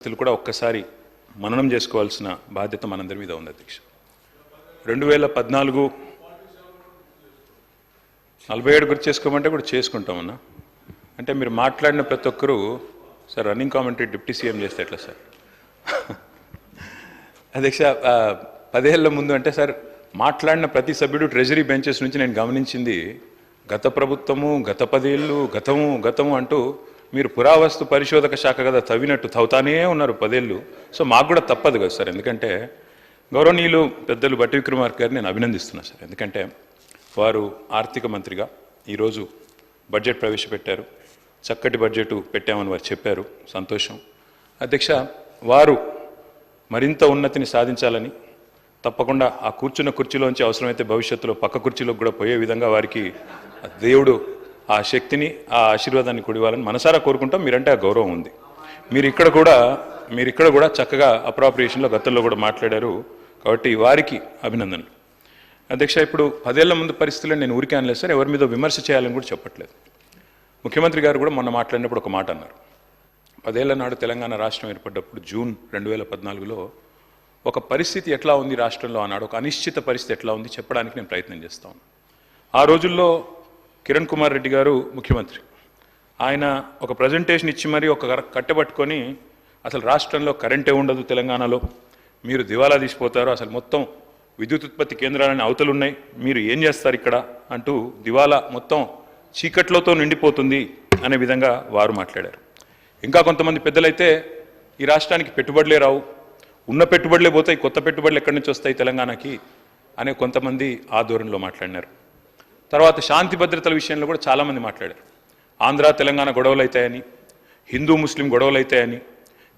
పరిస్థితులు కూడా ఒక్కసారి మననం చేసుకోవాల్సిన బాధ్యత మనందరి మీద ఉంది అధ్యక్ష. రెండు వేల పద్నాలుగు నలభై ఏడు గుర్తు చేసుకోమంటే కూడా చేసుకుంటామన్నా అంటే మీరు మాట్లాడిన ప్రతి ఒక్కరూ sir running commentary deputy CM చేస్తే ఎట్లా సార్? అధ్యక్ష పదేళ్ళ ముందు అంటే సార్ మాట్లాడిన ప్రతి సభ్యుడు ట్రెజరీ బెంచెస్ నుంచి నేను గమనించింది గత ప్రభుత్వము గత పదేళ్ళు గతము గతము అంటూ మీరు పురావస్తు పరిశోధక శాఖ కదా తవ్వినట్టు తవ్వుతానే ఉన్నారు పదేళ్ళు. సో మాకు కూడా తప్పదు కదా సార్. ఎందుకంటే గౌరవనీయులు పెద్దలు బట్టి విక్రమార్క గారిని నేను అభినందిస్తున్నాను సార్. ఎందుకంటే వారు ఆర్థిక మంత్రిగా ఈరోజు బడ్జెట్ ప్రవేశపెట్టారు. చక్కటి బడ్జెట్ పెట్టామని వారు చెప్పారు. సంతోషం. అధ్యక్ష వారు మరింత ఉన్నతిని సాధించాలని తప్పకుండా ఆ కూర్చున్న కుర్చీలోంచి అవసరమైతే భవిష్యత్తులో పక్క కుర్చీలోకి కూడా పోయే విధంగా వారికి దేవుడు ఆ శక్తిని ఆ ఆశీర్వాదాన్ని కొడివాలని మనసారా కోరుకుంటాం. మీరంటే ఆ గౌరవం ఉంది. మీరు ఇక్కడ కూడా మీరు ఇక్కడ కూడా చక్కగా అప్రాప్రియేషన్లో గతంలో కూడా మాట్లాడారు. కాబట్టి వారికి అభినందనలు. అధ్యక్ష ఇప్పుడు పదేళ్ళ ముందు పరిస్థితుల్లో నేను ఊరికే అనలేదు సార్. ఎవరి మీద విమర్శ చేయాలని కూడా చెప్పట్లేదు. ముఖ్యమంత్రి గారు కూడా మొన్న మాట్లాడినప్పుడు ఒక మాట అన్నారు. పదేళ్ళ నాడు తెలంగాణ రాష్ట్రం ఏర్పడ్డప్పుడు జూన్ రెండు వేల పద్నాలుగులో ఒక పరిస్థితి ఎట్లా ఉంది రాష్ట్రంలో? అన్నాడు ఒక అనిశ్చిత పరిస్థితి ఎట్లా ఉంది? చెప్పడానికి నేను ప్రయత్నం చేస్తాను ఆ రోజుల్లో కిరణ్ కుమార్ రెడ్డి గారు ముఖ్యమంత్రి. ఆయన ఒక ప్రజెంటేషన్ ఇచ్చి మరీ ఒక కర- కట్టెబట్టుకొని అసలు రాష్ట్రంలో కరెంటే ఉండదు తెలంగాణలో. మీరు దివాలా తీసిపోతారు అసలు మొత్తం విద్యుత్ ఉత్పత్తి కేంద్రాలని అవతలు ఉన్నాయి మీరు ఏం చేస్తారు ఇక్కడ అంటూ దివాలా మొత్తం చీకట్లతో నిండిపోతుంది అనే విధంగా వారు మాట్లాడారు. ఇంకా కొంతమంది పెద్దలైతే ఈ రాష్ట్రానికి పెట్టుబడులే రావు ఉన్న పెట్టుబడులే పోతాయి కొత్త పెట్టుబడులు ఎక్కడి నుంచి వస్తాయి తెలంగాణకి అనే కొంతమంది ఆ ధోరణిలో మాట్లాడినారు. తర్వాత శాంతి భద్రతల విషయంలో కూడా చాలామంది మాట్లాడారు. ఆంధ్ర తెలంగాణ గొడవలు అవుతాయని హిందూ ముస్లిం గొడవలు అవుతాయని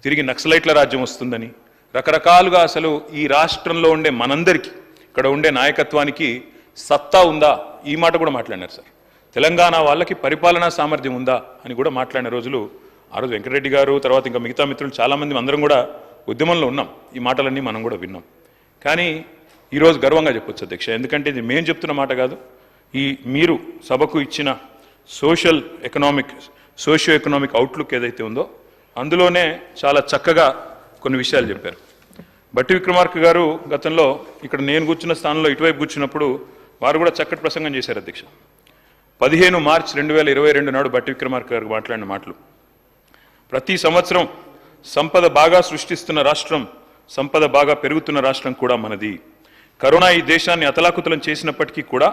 తిరిగి నక్సలైట్ల రాజ్యం వస్తుందని రకరకాలుగా అసలు ఈ రాష్ట్రంలో ఉండే మనందరికీ ఇక్కడ ఉండే నాయకత్వానికి సత్తా ఉందా? ఈ మాట కూడా మాట్లాడినారు సార్. తెలంగాణ వాళ్ళకి పరిపాలనా సామర్థ్యం ఉందా అని కూడా మాట్లాడిన రోజులు ఆ రోజు వెంకటరెడ్డి గారు తర్వాత ఇంకా మిగతా మిత్రులు చాలామంది అందరం కూడా ఉద్యమంలో ఉన్నాం. ఈ మాటలన్నీ మనం కూడా విన్నాం. కానీ ఈరోజు గర్వంగా చెప్పొచ్చు అధ్యక్ష. ఎందుకంటే ఇది మేము చెప్తున్న మాట కాదు. ఈ మీరు సభకు ఇచ్చిన social economic socio economic outlook ఏదైతే ఉందో అందులోనే చాలా చక్కగా కొన్ని విషయాలు చెప్పారు. బట్టి విక్రమార్క గారు గతంలో ఇక్కడ నేను కూర్చున్న స్థానంలో ఇటువైపు కూర్చున్నప్పుడు వారు కూడా చక్కటి ప్రసంగం చేశారు అధ్యక్ష. పదిహేను మార్చ్ రెండు వేల ఇరవై రెండు నాడు బట్టి విక్రమార్క గారు మాట్లాడిన మాటలు. ప్రతి సంవత్సరం సంపద బాగా సృష్టిస్తున్న రాష్ట్రం సంపద బాగా పెరుగుతున్న రాష్ట్రం కూడా మనది. కరోనా ఈ దేశాన్ని అతలాకుతలం చేసినప్పటికీ కూడా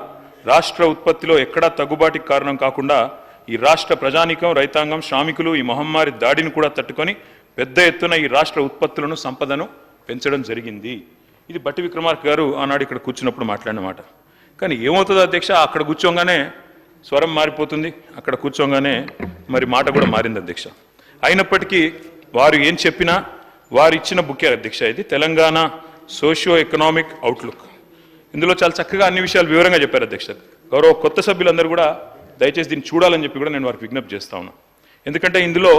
రాష్ట్ర ఉత్పత్తిలో ఎక్కడా తగ్గుబాటికి కారణం కాకుండా ఈ రాష్ట్ర ప్రజానికం రైతాంగం శ్రామికులు ఈ మహమ్మారి దాడిని కూడా తట్టుకొని పెద్ద ఎత్తున ఈ రాష్ట్ర ఉత్పత్తులను సంపదను పెంచడం జరిగింది. ఇది బట్టి విక్రమార్క గారు ఆనాడు ఇక్కడ కూర్చున్నప్పుడు మాట్లాడినమాట. కానీ ఏమవుతుందో అధ్యక్ష అక్కడ కూర్చోగానే స్వరం మారిపోతుంది. అక్కడ కూర్చోగానే మరి మాట కూడా మారింది అధ్యక్ష. అయినప్పటికీ వారు ఏం చెప్పినా వారు ఇచ్చిన బుకే అధ్యక్ష ఇది. Telangana socio economic outlook. ఇందులో చాలా చక్కగా అన్ని విషయాలు వివరంగా చెప్పారు అధ్యక్ష. గౌరవ కొత్త సభ్యులందరూ కూడా దయచేసి దీన్ని చూడాలని చెప్పి కూడా నేను వారికి విజ్ఞప్తి చేస్తా ఉన్నా. ఎందుకంటే ఇందులో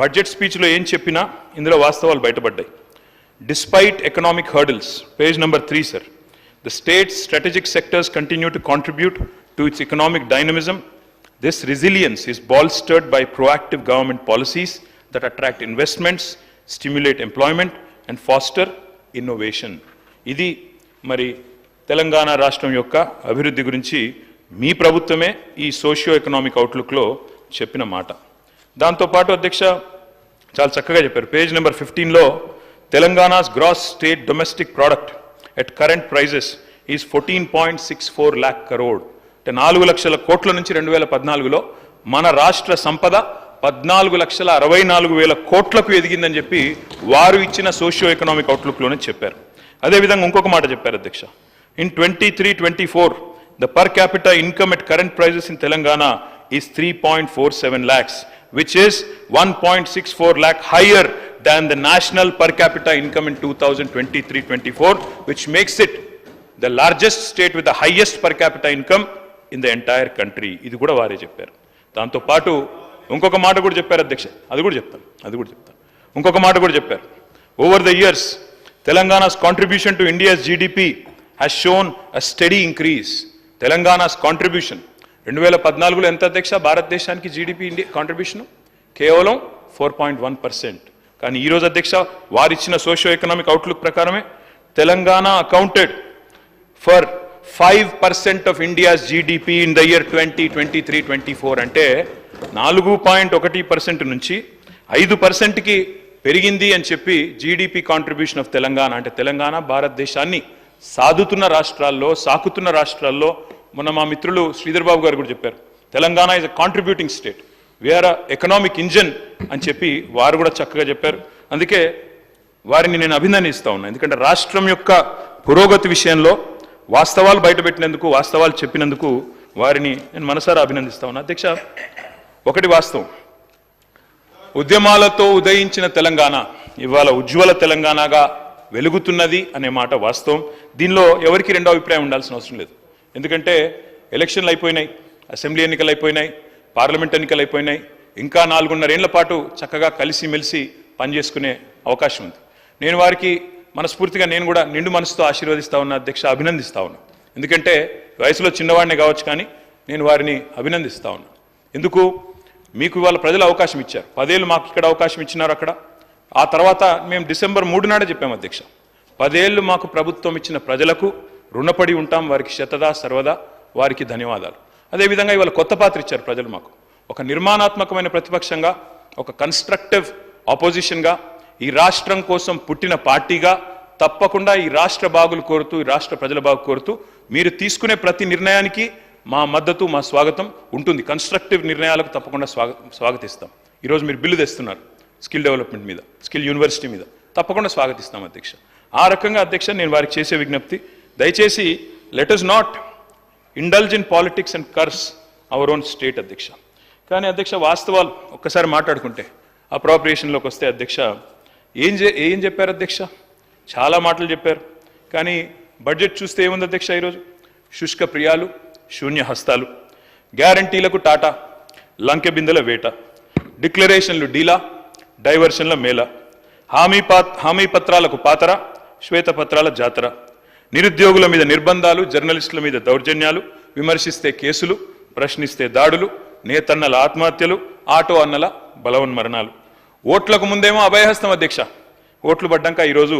బడ్జెట్ స్పీచ్లో ఏం చెప్పినా ఇందులో వాస్తవాలు బయటపడ్డాయి. Despite economic hurdles page number three sir the state strategic sectors continue to contribute to its economic dynamism this resilience is bolstered by proactive government policies that attract investments stimulate employment and foster innovation ఇది మరి తెలంగాణ రాష్ట్రం యొక్క అభివృద్ధి గురించి మీ ప్రభుత్వమే ఈ socio economic అవుట్లుక్లో చెప్పిన మాట. దాంతోపాటు అధ్యక్ష చాలా చక్కగా చెప్పారు. పేజ్ నెంబర్ ఫిఫ్టీన్లో Telangana's gross state domestic product at current prices is fourteen point six four lakh crore. అంటే నాలుగు లక్షల కోట్ల నుంచి రెండు వేల పద్నాలుగులో మన రాష్ట్ర సంపద పద్నాలుగు లక్షల అరవై నాలుగు వేల కోట్లకు ఎదిగిందని చెప్పి వారు ఇచ్చిన సోషియో ఎకనామిక్ అవుట్లుక్లోనే చెప్పారు. అదేవిధంగా ఇంకొక మాట చెప్పారు అధ్యక్ష. In 23-24, the per capita income at current prices in Telangana is 3.47 lakhs, which is 1.64 lakh higher than the national per capita income in 2023-24, which makes it the largest state with the highest per capita income in the entire country. ఇది కూడా వారే చెప్పారు. దాంతో పాటు ఇంకొక మాట కూడా చెప్పారు అధ్యక్ష. అది కూడా చెప్తాను. అది కూడా చెప్తాను. ఇంకొక మాట కూడా చెప్పారు. Over the years Telangana's contribution to India's GDP has shown a steady increase Telangana's contribution రెండు వేల పద్నాలుగులో ఎంత అధ్యక్ష? భారతదేశానికి జీడిపి ఇండియా కాంట్రిబ్యూషన్ కేవలం ఫోర్ పాయింట్ వన్ పర్సెంట్ కానీ ఈరోజు అధ్యక్ష వారిచ్చిన సోషియో ఎకనామిక్ అవుట్లుక్ ప్రకారమే Telangana accounted for five percent of India's GDP in the year twenty twenty three twenty four అంటే నాలుగు పాయింట్ ఒకటి పర్సెంట్ నుంచి ఐదు పర్సెంట్కి పెరిగింది అని చెప్పి జీడిపి కాంట్రిబ్యూషన్ ఆఫ్ తెలంగాణ అంటే తెలంగాణ భారతదేశాన్ని సాదుతున్న రాష్ట్రాల్లో సాకుతున్న రాష్ట్రాల్లో మొన్న మా మిత్రులు శ్రీధర్ బాబు గారు కూడా చెప్పారు Telangana is a contributing state we are economic engine అని చెప్పి వారు కూడా చక్కగా చెప్పారు. అందుకే వారిని నేను అభినందిస్తా ఉన్నా. ఎందుకంటే రాష్ట్రం యొక్క పురోగతి విషయంలో వాస్తవాలు బయటపెట్టినందుకు వాస్తవాలు చెప్పినందుకు వారిని నేను మనసారా అభినందిస్తా ఉన్నా. అధ్యక్ష ఒకటి వాస్తవం. ఉద్యమాలతో ఉదయించిన తెలంగాణ ఇవాళ ఉజ్వల తెలంగాణగా వెలుగుతున్నది అనే మాట వాస్తవం. దీనిలో ఎవరికి రెండో అభిప్రాయం ఉండాల్సిన అవసరం లేదు. ఎందుకంటే ఎలక్షన్లు అయిపోయినాయి అసెంబ్లీ ఎన్నికలు అయిపోయినాయి పార్లమెంట్ ఎన్నికలు అయిపోయినాయి. ఇంకా నాలుగున్నరేళ్ళ పాటు చక్కగా కలిసిమెలిసి పనిచేసుకునే అవకాశం ఉంది. నేను వారికి మనస్ఫూర్తిగా నేను కూడా నిండు మనసుతో ఆశీర్వదిస్తా ఉన్న అధ్యక్ష అభినందిస్తా ఉన్నా. ఎందుకంటే వయసులో చిన్నవాడినే కావచ్చు కానీ నేను వారిని అభినందిస్తా ఉన్నా. ఎందుకు? మీకు ఇవాళ ప్రజలు అవకాశం ఇచ్చారు. పదేళ్ళు మాకు ఇక్కడ అవకాశం ఇచ్చినారు అక్కడ. ఆ తర్వాత మేము డిసెంబర్ మూడు నాడే చెప్పాము అధ్యక్ష. పదేళ్ళు మాకు ప్రభుత్వం ఇచ్చిన ప్రజలకు రుణపడి ఉంటాం వారికి శతదా సర్వదా వారికి ధన్యవాదాలు. అదేవిధంగా ఇవాళ కొత్త పాత్ర ఇచ్చారు ప్రజలు మాకు. ఒక నిర్మాణాత్మకమైన ప్రతిపక్షంగా ఒక కన్స్ట్రక్టివ్ ఆపోజిషన్గా ఈ రాష్ట్రం కోసం పుట్టిన పార్టీగా తప్పకుండా ఈ రాష్ట్ర బాగులు కోరుతూ ఈ రాష్ట్ర ప్రజల బాగు కోరుతూ మీరు తీసుకునే ప్రతి నిర్ణయానికి మా మద్దతు మా స్వాగతం ఉంటుంది. కన్స్ట్రక్టివ్ నిర్ణయాలకు తప్పకుండా స్వాగ స్వాగతిస్తాం. ఈరోజు మీరు బిల్లు తెస్తున్నారు స్కిల్ డెవలప్మెంట్ మీద స్కిల్ యూనివర్సిటీ మీద. తప్పకుండా స్వాగతిస్తాం అధ్యక్ష. ఆ రకంగా అధ్యక్ష నేను వారికి చేసే విజ్ఞప్తి. దయచేసి let us not indulge in politics and curse our own state అధ్యక్ష. కానీ అధ్యక్ష వాస్తవాలు ఒక్కసారి మాట్లాడుకుంటే అప్రాప్రియేషన్లోకి వస్తే అధ్యక్ష ఏం చే ఏం చెప్పారు అధ్యక్ష? చాలా మాటలు చెప్పారు. కానీ బడ్జెట్ చూస్తే ఏముంది అధ్యక్ష ఈరోజు? శుష్క ప్రియాలు శూన్య హస్తాలు గ్యారంటీలకు టాటా లంకె బిందెల వేట డిక్లరేషన్లు డీలా డైవర్షన్ల మేళ హామీ పా హామీ పత్రాలకు పాతర శ్వేతపత్రాల జాతర. నిరుద్యోగుల మీద నిర్బంధాలు జర్నలిస్టుల మీద దౌర్జన్యాలు విమర్శిస్తే కేసులు ప్రశ్నిస్తే దాడులు నేతన్నల ఆత్మహత్యలు ఆటో అన్నల బలవన్మరణాలు. ఓట్లకు ముందేమో అభయహస్తం అధ్యక్ష. ఓట్లు పడ్డాక ఈరోజు